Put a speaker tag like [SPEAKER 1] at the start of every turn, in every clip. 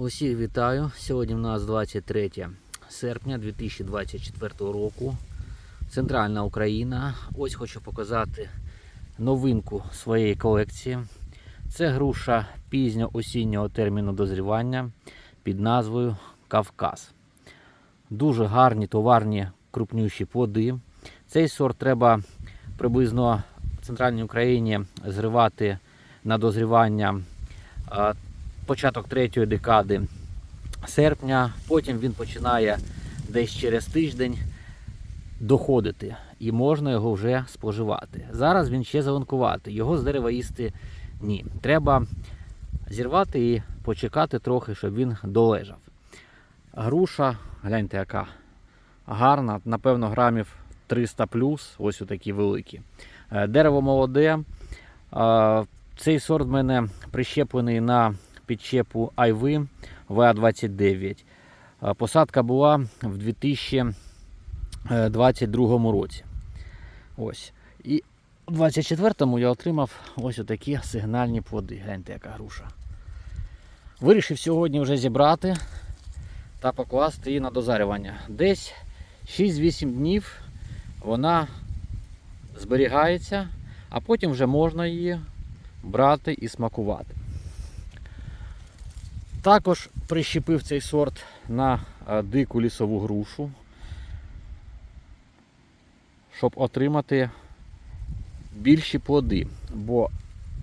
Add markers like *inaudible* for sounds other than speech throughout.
[SPEAKER 1] Усіх вітаю. Сьогодні у нас 23 серпня 2024 року. Центральна Україна. Ось хочу показати новинку своєї колекції. Це груша пізньо-осіннього терміну дозрівання під назвою Кавказ. Дуже гарні товарні крупнющі плоди. Цей сорт треба приблизно в центральній Україні зривати на дозрівання початок третьої декади серпня. Потім він починає десь через тиждень доходити і можна його вже споживати. Зараз він ще зеленкуватий, його з дерева їсти ні. Треба зірвати і почекати трохи, щоб він долежав. Груша, гляньте, яка гарна, напевно, грамів 300 плюс, ось такі великі. Е, Дерево молоде. Е, Цей сорт в мене прищеплений на підчепу Айви ВА-29. Е, Посадка була в 2022 році. Ось. І у 24-му я отримав ось такі сигнальні плоди. Гляньте, яка груша. Вирішив сьогодні вже зібрати та покласти її на дозарювання. Десь 6-8 днів вона зберігається, а потім вже можна її брати і смакувати. Також прищепив цей сорт на е, дику лісову грушу, щоб отримати більші плоди. Бо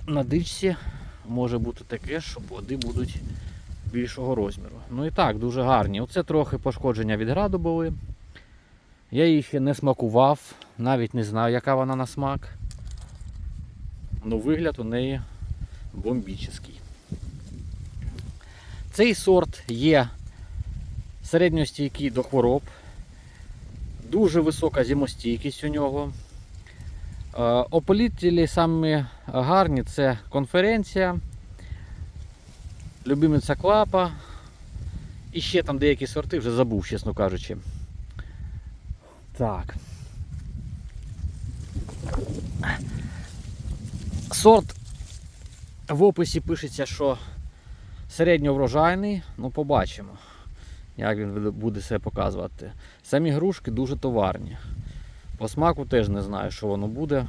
[SPEAKER 1] на дичці може бути таке, що плоди будуть більшого розміру. Ну і так, дуже гарні. Оце трохи пошкодження від граду були. Я її ще не смакував, навіть не знаю, яка вона на смак. Ну вигляд у неї бомбічний. Цей сорт є середньостійкий до хвороб, дуже висока зимостійкість у нього. Е, Ополітелі самі гарні це конференція, любимиця клапа. І ще там деякі сорти вже забув, чесно кажучи. Так. Сорт в описі пишеться, що середньоврожайний, ну побачимо, як він буде себе показувати. Самі грушки дуже товарні. По смаку теж не знаю, що воно буде.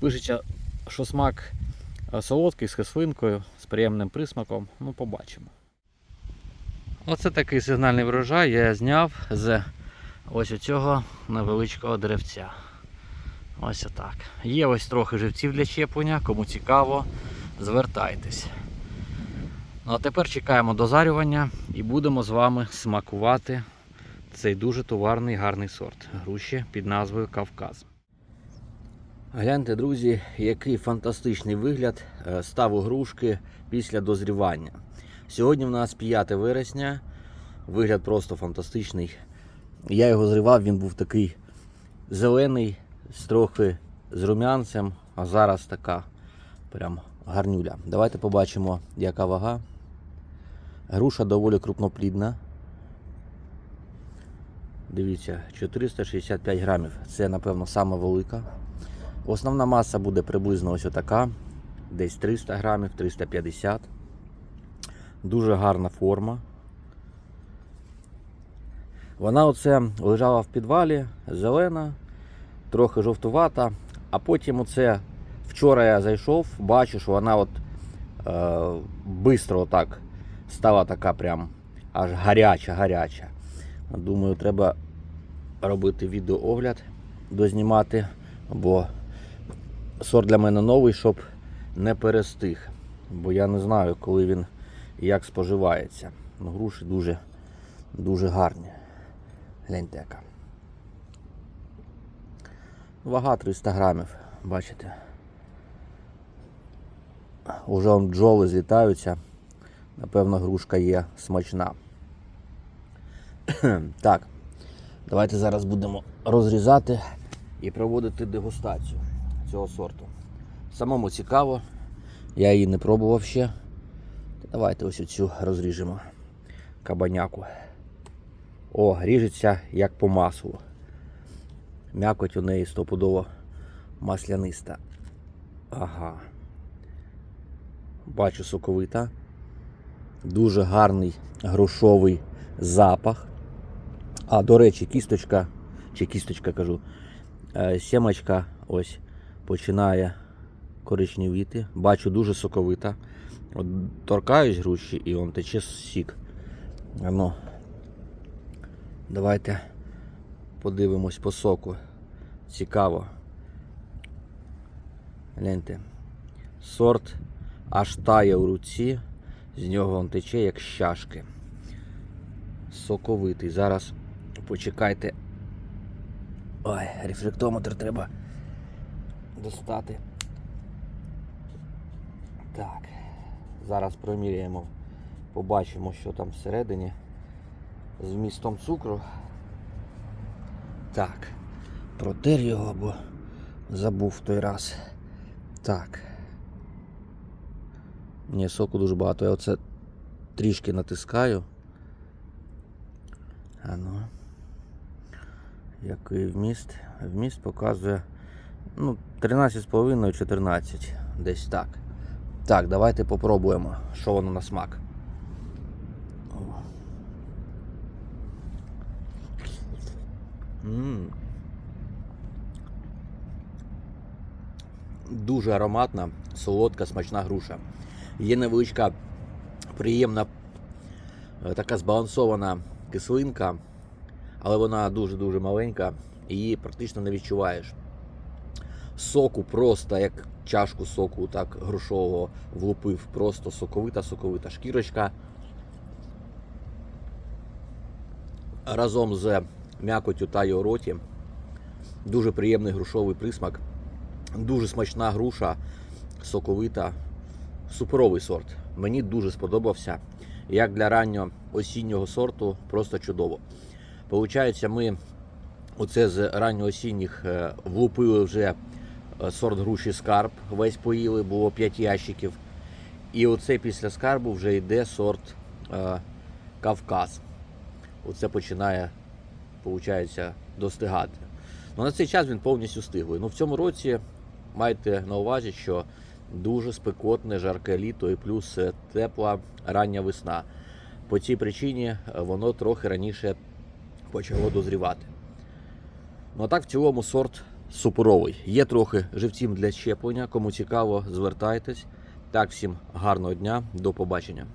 [SPEAKER 1] Пишеться, що смак е, солодкий з кислинкою, з приємним присмаком. Ну, побачимо. Оце такий сигнальний врожай я зняв з ось цього невеличкого деревця. Ось отак. Є ось трохи живців для щеплення, кому цікаво, звертайтесь. Ну а тепер чекаємо дозарювання і будемо з вами смакувати цей дуже товарний гарний сорт груші під назвою Кавказ. Гляньте, друзі, який фантастичний вигляд е, став у грушки після дозрівання. Сьогодні в нас 5 вересня. Вигляд просто фантастичний. Я його зривав, він був такий зелений, з трохи з рум'янцем, а зараз така прям гарнюля. Давайте побачимо, яка вага. Груша доволі крупноплідна. Дивіться, 465 грамів. Це, напевно, сама велика. Основна маса буде приблизно ось така. Десь 300 грамів, 350. Дуже гарна форма. Вона оце лежала в підвалі, зелена, трохи жовтувата, а потім оце вчора я зайшов, бачу, що вона от е, бистро отак стала така прям аж гаряча, гаряча. Думаю, треба робити відеоогляд, дознімати, бо сорт для мене новий, щоб не перестиг. Бо я не знаю, коли він як споживається. Ну, груші дуже, дуже гарні. Гляньте яка. Вага 300 грамів, бачите. Уже бджоли злітаються. Напевно, грушка є смачна. *clears throat* так, давайте зараз будемо розрізати і проводити дегустацію цього сорту. Самому цікаво, я її не пробував ще. Давайте ось цю розріжемо кабаняку. О, ріжеться як по маслу. М'якоть у неї стопудово масляниста. Ага. Бачу соковита.
[SPEAKER 2] Дуже гарний грушовий запах. А, до речі, кісточка, чи кісточка кажу, е, сімочка ось починає коричневіти. Бачу, дуже соковита. От торкаюсь груші і он тече сік. А Ну, давайте подивимось по соку. Цікаво. Гляньте. Сорт аж тає у руці, з нього он тече як з. Соковитий. Зараз почекайте. Ой, рефлектометр треба достати. Так. Зараз проміряємо, побачимо, що там всередині з вмістом цукру. Так. Протер його, бо забув в той раз. Так. Ні, соку дуже багато. Я оце трішки натискаю. А ну. Який вміст? Вміст показує ну, 13,5-14. Десь так. Так, давайте попробуємо, що воно на смак. М. Дуже ароматна, солодка, смачна груша. Є невеличка, приємна, е, така збалансована кислинка, але вона дуже-дуже маленька її практично не відчуваєш. Соку просто як чашку соку, так грушового влупив, просто соковита, соковита шкірочка. Разом з м'якотю та у роті. Дуже приємний грушовий присмак. Дуже смачна груша, соковита, суперовий сорт. Мені дуже сподобався. Як для раннього осіннього сорту, просто чудово. Получається, ми оце з ранньоосінніх е, влупили вже е, сорт груші скарб, весь поїли, було 5 ящиків. І оце після скарбу вже йде сорт е, Кавказ. Оце починає, виходить, достигати. Ну, на цей час він повністю стиглий. Ну, в цьому році майте на увазі, що дуже спекотне, жарке літо і плюс е, тепла рання весна. По цій причині е, воно трохи раніше почало дозрівати. Ну а так в цілому сорт суперовий. Є трохи живців для щеплення. Кому цікаво, звертайтесь. Так, всім гарного дня, до побачення.